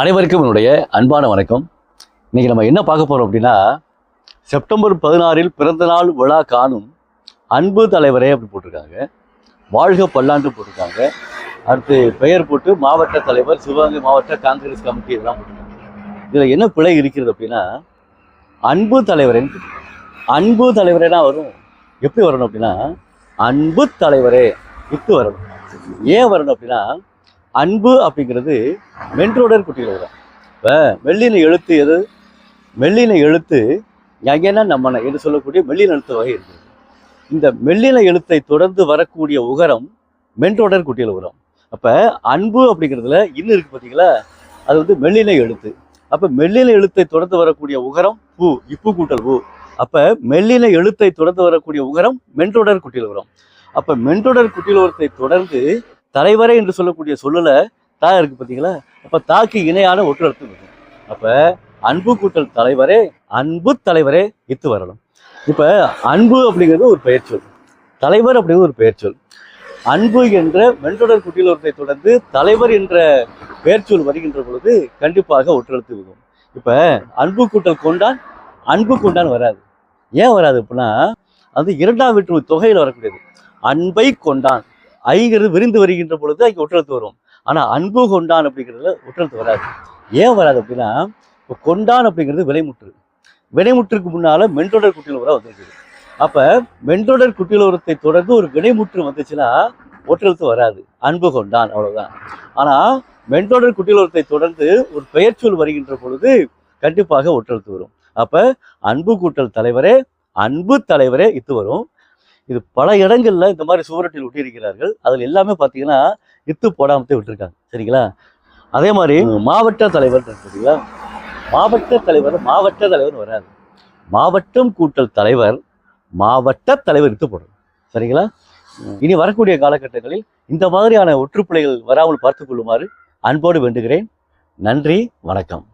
அனைவருக்கும் என்னுடைய அன்பான வணக்கம். இன்றைக்கி நம்ம என்ன பார்க்க போகிறோம் அப்படின்னா செப்டம்பர் பதினாறில் பிறந்தநாள் விழா காணும் அன்பு தலைவரே அப்படி போட்டிருக்காங்க. வாழ்க பல்லாண்டு போட்டிருக்காங்க. அடுத்து பெயர் போட்டு மாவட்ட தலைவர் சிவகங்கை மாவட்ட காங்கிரஸ் கமிட்டி இதெல்லாம் போட்டிருக்காங்க. இதில் என்ன பிழை இருக்கிறது அப்படின்னா அன்பு தலைவரேன்னு அன்பு தலைவரேனா வரும். எப்படி வரணும் அப்படின்னா அன்பு தலைவரே இத்து வரணும். ஏன் வரணும் அப்படின்னா அன்பு அப்படிங்கிறது மென்றோடர் குட்டியில் வரும் இப்போ மெல்லின எழுத்து எது? மெல்லின எழுத்து எங்கன்னா நம்மன என்று சொல்லக்கூடிய மெல்லின எழுத்து வகை இருக்குது. இந்த மெல்லின எழுத்தை தொடர்ந்து வரக்கூடிய உகரம் மென்றோடர் குட்டியில் உரம் அப்போ அன்பு அப்படிங்கிறதுல இன்னும் இருக்குது பார்த்தீங்களா அது வந்து மெல்லின எழுத்து. அப்போ மெல்லின எழுத்தை தொடர்ந்து வரக்கூடிய உகரம் பூ இப்பு கூட்டல் பூ. அப்போ மெல்லின எழுத்தை தொடர்ந்து வரக்கூடிய உகரம் மென்றொடர் குட்டியில் உரம் அப்போ மென்றொடர் குட்டியில் உரத்தை தொடர்ந்து தலைவரே என்று சொல்லக்கூடிய சூழலை தா இருக்கு பார்த்தீங்களா? அப்போ தாக்கு இணையான ஒற்று அர்த்தம் இருக்கு அப்போ அன்பு கூட்டல் தலைவரே அன்பு தலைவரே இத்து வரணும். இப்போ அன்பு அப்படிங்கிறது ஒரு பெயர் சொல். தலைவர் அப்படிங்கிறது ஒரு பெயர் சொல். அன்பு என்ற மென்றொடர் குட்டியலோரத்தை தொடர்ந்து தலைவர் என்ற பெயர் சொல் வருகின்ற பொழுது கண்டிப்பாக ஒற்றெழுத்து விடும் இப்போ அன்பு கூட்டல் கொண்டான் அன்பு கொண்டான் வராது. ஏன் வராது அப்படின்னா அது இரண்டாம் வீட்டு தொகையில் வரக்கூடியது. அன்பை கொண்டான். ஐங்கிறது விரிந்து வருகின்ற பொழுது அங்கே ஒற்றெழுத்து வரும். ஆனால் அன்பு கொண்டான் அப்படிங்கிறதுல ஒற்றெழுத்து வராது. ஏன் வராது அப்படின்னா இப்போ கொண்டான் அப்படிங்கிறது விலைமுற்று வினைமுற்றுக்கு முன்னால மென்றொடர் குட்டியில் உரம் வந்திருக்குது அப்ப மென்றொடர் குட்டியிலவரத்தை தொடர்ந்து ஒரு வினைமுற்று வந்துச்சுன்னா ஒற்றெழுத்து வராது. அன்பு கொண்டான் அவ்வளோதான் ஆனால் மென்றொடர் குட்டியிலவரத்தை தொடர்ந்து ஒரு பெயர்ச்சொல் வருகின்ற பொழுது கண்டிப்பாக ஒற்றெழுத்து வரும். அப்போ அன்பு கூட்டல் தலைவரே அன்பு தலைவரே இத்து வரும். இது பல இடங்கள்ல இந்த மாதிரி சுவரட்டில் ஒட்டியிருக்கிறார்கள். அதில் எல்லாமே பார்த்தீங்கன்னா இத்து போடாமத்தே விட்டுருக்காங்க. சரிங்களா? அதே மாதிரி மாவட்ட தலைவர் பார்த்தீங்களா மாவட்ட தலைவர் மாவட்ட தலைவர் வராது மாவட்டம் கூட்டல் தலைவர் மாவட்ட தலைவர் இட்டு போடும் சரிங்களா? இனி வரக்கூடிய காலகட்டங்களில் இந்த மாதிரியான ஒற்றுப்பிழைகள் வராமல் பார்த்துக் கொள்ளுமாறு அன்போடு வேண்டுகிறேன். நன்றி வணக்கம்.